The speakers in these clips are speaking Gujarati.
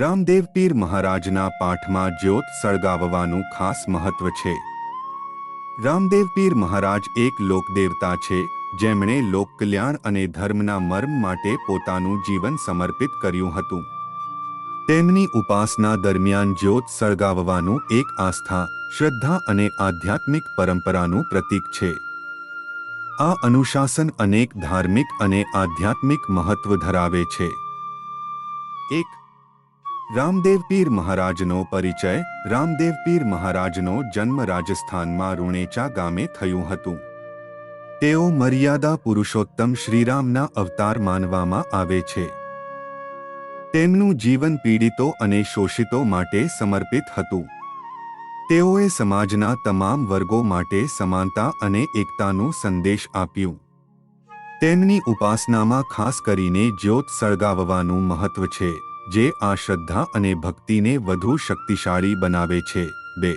રામદેવ પીર મહારાજના પાઠમાં જ્યોત સળગાવવાનું ખાસ મહત્વ છે. રામદેવ પીર મહારાજ એક લોકદેવતા છે, જેમણે લોકકલ્યાણ અને ધર્મના મર્મ માટે પોતાનું જીવન સમર્પિત કર્યું હતું. તેમની ઉપાસના દરમિયાન જ્યોત સળગાવવાનું એક આસ્થા, શ્રદ્ધા અને આધ્યાત્મિક પરંપરાનું પ્રતીક છે. આ અનુશાસન અનેક ધાર્મિક અને આધ્યાત્મિક મહત્વ ધરાવે છે. એક રામદેવ પીર મહારાજનો પરિચય. રામદેવ પીર મહારાજનો જન્મ રાજસ્થાનમાં રૂણેચા ગામે થયું હતું. તેઓ મર્યાદા પુરુષોત્તમ શ્રીરામના અવતાર માનવામાં આવે છે. તેમનું જીવન પીડિતો અને શોષિતો માટે સમર્પિત હતું. તેઓએ સમાજના તમામ વર્ગો માટે સમાનતા અને એકતાનો સંદેશ આપ્યું. તેમની ઉપાસનામાં ખાસ કરીને જ્યોત સળગાવવાનું મહત્વ છે. જે આ શ્રદ્ધા અને ભક્તિને વધુ શક્તિશાળી બનાવે છે. બે.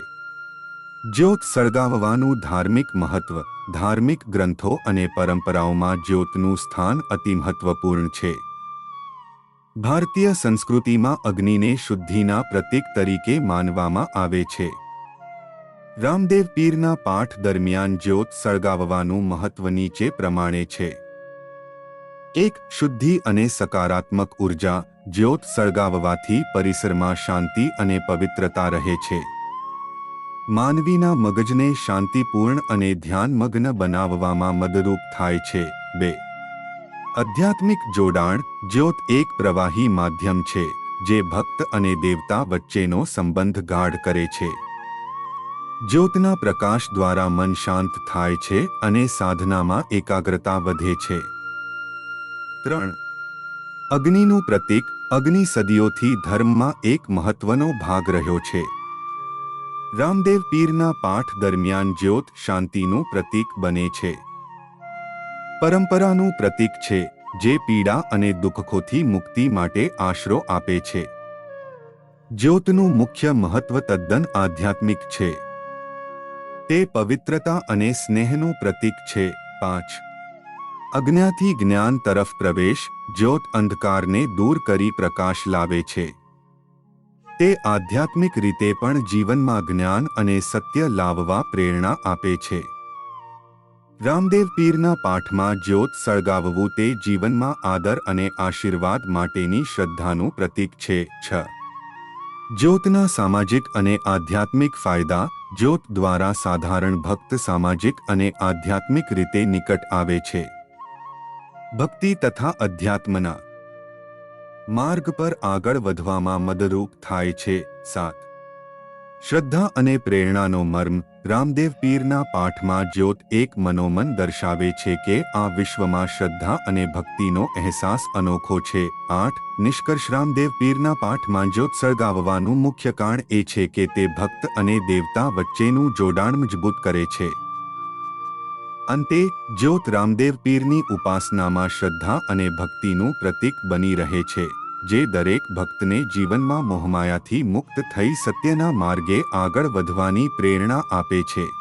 જ્યોત સળગાવવાનું ધાર્મિક મહત્વ. ધાર્મિક ગ્રંથો અને પરંપરાઓમાં જ્યોતનું સ્થાન અતિ મહત્વપૂર્ણ છે. ભારતીય સંસ્કૃતિમાં અગ્નિને શુદ્ધિના પ્રતીક તરીકે માનવામાં આવે છે. રામદેવ પીરના પાઠ દરમિયાન જ્યોત સળગાવવાનું મહત્વ નીચે પ્રમાણે છે. એક, શુદ્ધિ અને સકારાત્મક ઊર્જા. જ્યોત સળગાવવાથી પરિસરમાં શાંતિ અને પવિત્રતા રહે છે. માનવીના મગજને શાંતિપૂર્ણ અને ધ્યાનમગ્ન બનાવવામાં મદદરૂપ થાય છે. બે. આધ્યાત્મિક જોડાણ જ્યોત એક પ્રવાહી માધ્યમ છે, જે ભક્ત અને દેવતા વચ્ચેનો સંબંધ ગાઢ કરે છે. જ્યોતના પ્રકાશ દ્વારા મન શાંત થાય છે અને સાધનામાં એકાગ્રતા વધે છે. ત્રણ. અગ્નિનું પ્રતીક અગ્નિ સદીઓથી ધર્મમાં એક મહત્વનો ભાગ રહ્યો છે. રામદેવ પીરના પાઠ દરમિયાન જ્યોત શાંતિનું પ્રતીક બને છે. પરંપરાનું પ્રતીક છે, જે પીડા અને દુઃખોથી મુક્તિ માટે આશરો આપે છે. જ્યોતનું મુખ્ય મહત્વ તદ્દન આધ્યાત્મિક છે. તે પવિત્રતા અને સ્નેહનું પ્રતીક છે. પાંચ અજ્ઞાથી જ્ઞાન તરફ પ્રવેશ, જ્યોત અંધકારને દૂર કરી પ્રકાશ લાવે છે. તે આધ્યાત્મિક રીતે પણ જીવનમાં જ્ઞાન અને સત્ય લાવવા પ્રેરણા આપે છે. રામદેવ પીરના પાઠમાં જ્યોત સળગાવવું તે જીવનમાં આદર અને આશીર્વાદ માટેની શ્રદ્ધાનું પ્રતીક છે. છ. જ્યોતના સામાજિક અને આધ્યાત્મિક ફાયદા, જ્યોત દ્વારા સાધારણ ભક્ત સામાજિક અને આધ્યાત્મિક રીતે નિકટ આવે છે. ભક્તિ તથા અધ્યાત્મના માર્ગ પર આગળ વધવામાં મદદરૂપ થાય છે સાત. શ્રદ્ધા અને પ્રેરણાનો મર્મ રામદેવ પીરના પાઠમાં જ્યોત એક મનોમન દર્શાવે છે કે આ વિશ્વમાં શ્રદ્ધા અને ભક્તિનો અહેસાસ અનોખો છે. આઠ. નિષ્કર્ષ રામદેવ પીરના પાઠમાં જ્યોત સળગાવવાનું મુખ્ય કારણ એ છે કે તે ભક્ત અને દેવતા વચ્ચેનું જોડાણ મજબૂત કરે છે. અંતે, જ્યોત રામદેવ પીરની ઉપાસનામાં શ્રદ્ધા અને ભક્તિનું પ્રતીક બની રહે છે, જે દરેક ભક્તને જીવનમાં મોહમાયાથી મુક્ત થઈ સત્યના માર્ગે આગળ વધવાની પ્રેરણા આપે છે.